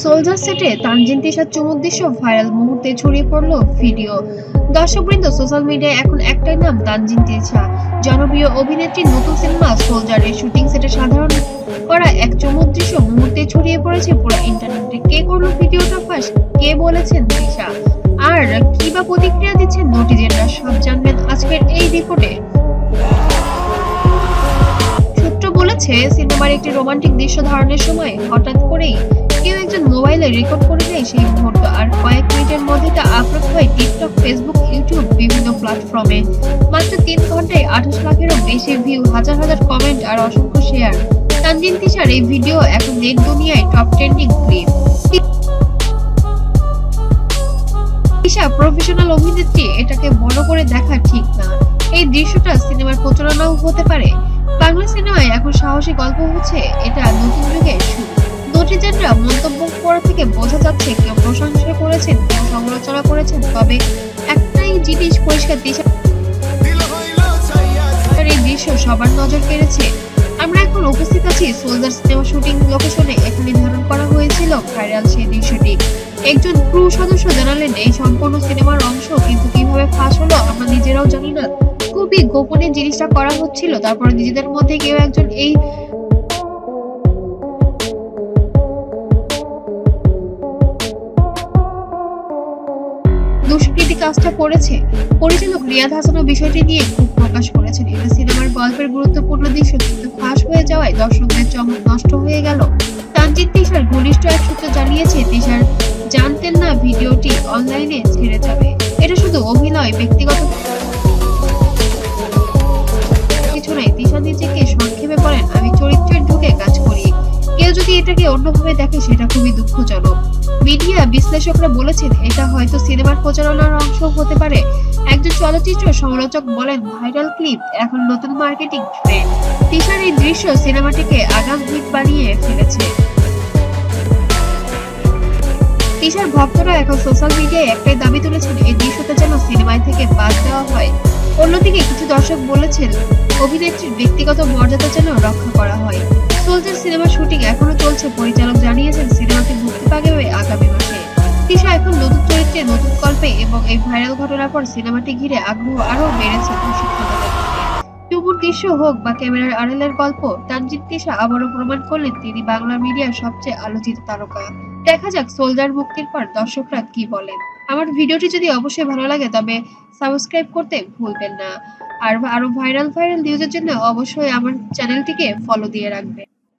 Soldier সেটে তানজিন তিশার চুমুক দৃশ্য ভাইরাল মুহূর্তে ছড়িয়ে পড়ল ভিডিও দর্শকবৃন্দ সোশ্যাল মিডিয়ায় এখন একটাই নাম, তানজিন তিশা। জনপ্রিয় অভিনেত্রীর নতুন সিনেমা সোলজারের শুটিং সেটে সাধারণ করা এক চমক দৃশ্য মুহূর্তে ছড়িয়ে পড়েছে পুরো ইন্টারনেটে কে করল ভিডিওটা ফাঁস কে বলেছেন তিশা? আর কি বা প্রতিক্রিয়া দিচ্ছেন নটিজেনরা? সব জানবেন আজকের এই রিপোর্টে বলেছে সিনেমার একটি রোমান্টিক দৃশ্য ধারণের সময় হঠাৎ করেই কেউ একজন মোবাইলে রেকর্ড করে নেয় সেই মুহূর্ত। আর কয়েক মিনিটের মধ্যে তা আপলোড হয় টিকটক, ফেসবুক, ইউটিউব বিভিন্ন প্ল্যাটফর্মে। মাত্র তিন ঘন্টায় আঠাশ লাখেরও বেশি ভিউ, হাজার হাজার কমেন্ট আর অসংখ্য শেয়ার। তানজিন তিশার এই ভিডিও এখন নেট দুনিয়ায় top trending clip. Tisha professional অভিনেত্রী, এটাকে বড় করে দেখা ঠিক না। এই দৃশ্যটা সিনেমার প্রচারণাও হতে পারে। বাংলা সিনেমায় এখন সাহসী গল্প হচ্ছে, এটা নতুন যুগের শুরু। নটিজেনরা মন্তব্য করা থেকে বোঝা যাচ্ছে কেউ প্রশংসা করেছেন, কেউ সমালোচনা করেছেন, তবে একটাই জিনিস পরিষ্কার দিশার এই দৃশ্য সবার নজর কেড়েছে। আমরা এখন উপস্থিত আছি সোলজার সিনেমা শুটিং লোকেশনে, এখানে ধারণ করা হয়েছিল ভাইরাল সেই দৃশ্যটি। একজন ক্রু সদস্য জানালেন, এই সম্পূর্ণ সিনেমার অংশ কিন্তু কীভাবে ফাঁস হলো আমরা নিজেরাও জানি না। খুবই গোপনে জিনিসটা করা হচ্ছিল, তারপরে নিজেদের মধ্যে কেউ একজন এই দুষ্কৃতি কাজটা করেছে। পরিচালক রিয়াদ হাসানও বিষয়টি নিয়ে খুব প্রকাশ করেছেন। এটা সিনেমার গল্পের গুরুত্বপূর্ণ দৃশ্য। কিন্তু ফাঁস হয়ে যাওয়ায় দর্শকদের চমক নষ্ট হয়ে গেল। তানজিৎ তিশার ঘনিষ্ঠ এক সূত্র জানিয়েছে, তিশার জানতেন না ভিডিওটি অনলাইনে ছেড়ে যাবে। এটা শুধু অভিনয়, ব্যক্তিগত এটাকে অন্যভাবে দেখে সেটা খুবই দুঃখজনক। মিডিয়া বিশ্লেষকরা বলেছেন, এটা হয়তো সিনেমার প্রচারণার অংশ হতে পারে। একজন চলচ্চিত্র সমালোচক বলেন, ভাইরাল ক্লিপ, এখন নতুন মার্কেটিং ট্রেন্ড। তিশার এই দৃশ্য সিনেমাটিকে আগাম হিট বানিয়ে ফেলেছে। তিশার ভক্তরা এখন সোশ্যাল মিডিয়ায় একটাই দাবি তুলেছেন, এই দৃশ্যটা যেন সিনেমায় থেকে বাদ দেওয়া হয়। অন্যদিকে কিছু দর্শক বলেছেন, অভিনেত্রীর ব্যক্তিগত মর্যাদা যেন রক্ষা করা হয়। সোলজার সিনেমা শুটিং, এখনও চলছে পরিচালক জানিয়েছেন সিনেমাটি মুক্তি পাবে আগামী মাসে। তিশা এখন নতুন চরিত্রে, নতুন গল্পে এবং এই ভাইরাল ঘটনার পর সিনেমাটি ঘিরে আগ্রহ আরও বেড়েছে দর্শক শ্রোতাদের দৃশ্য হোক বা ক্যামেরার আড়ালের গল্প তানজিৎ তিশা আবারও প্রমাণ করলেন তিনি বাংলা মিডিয়ার সবচেয়ে আলোচিত তারকা। দেখা যাক সোলজার মুক্তির পর দর্শকরা কি বলেন। আমার ভিডিওটি যদি অবশ্যই ভালো লাগে, তবে সাবস্ক্রাইব করতে ভুলবেন না। আর আরও ভাইরাল ভাইরাল নিউজের জন্য অবশ্যই আমার চ্যানেলটিকে ফলো দিয়ে রাখবেন।